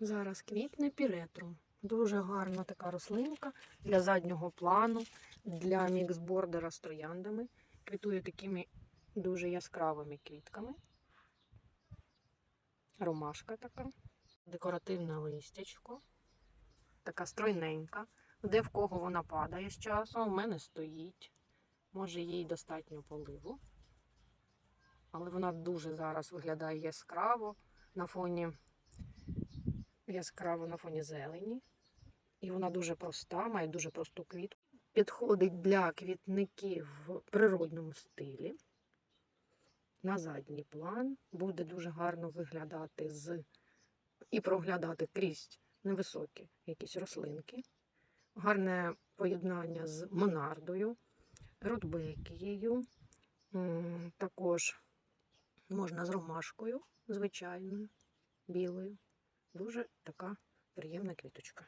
Зараз квітне піретрум. Дуже гарна така рослинка для заднього плану, для міксбордера з трояндами. Квітує такими дуже яскравими квітками. Ромашка така, декоративне листячко, така стройненька. Де в кого вона падає з часом, у мене стоїть. Може, їй достатньо поливу. Але вона дуже зараз виглядає яскраво на фоні яскраво на фоні зелені. І вона дуже проста, має дуже просту квітку. Підходить для квітників в природному стилі. На задній план буде дуже гарно виглядати з і проглядати крізь невисокі якісь рослинки. Гарне поєднання з монардою, рудбекією. Також можна з ромашкою звичайною, білою. Дуже така приємна квіточка.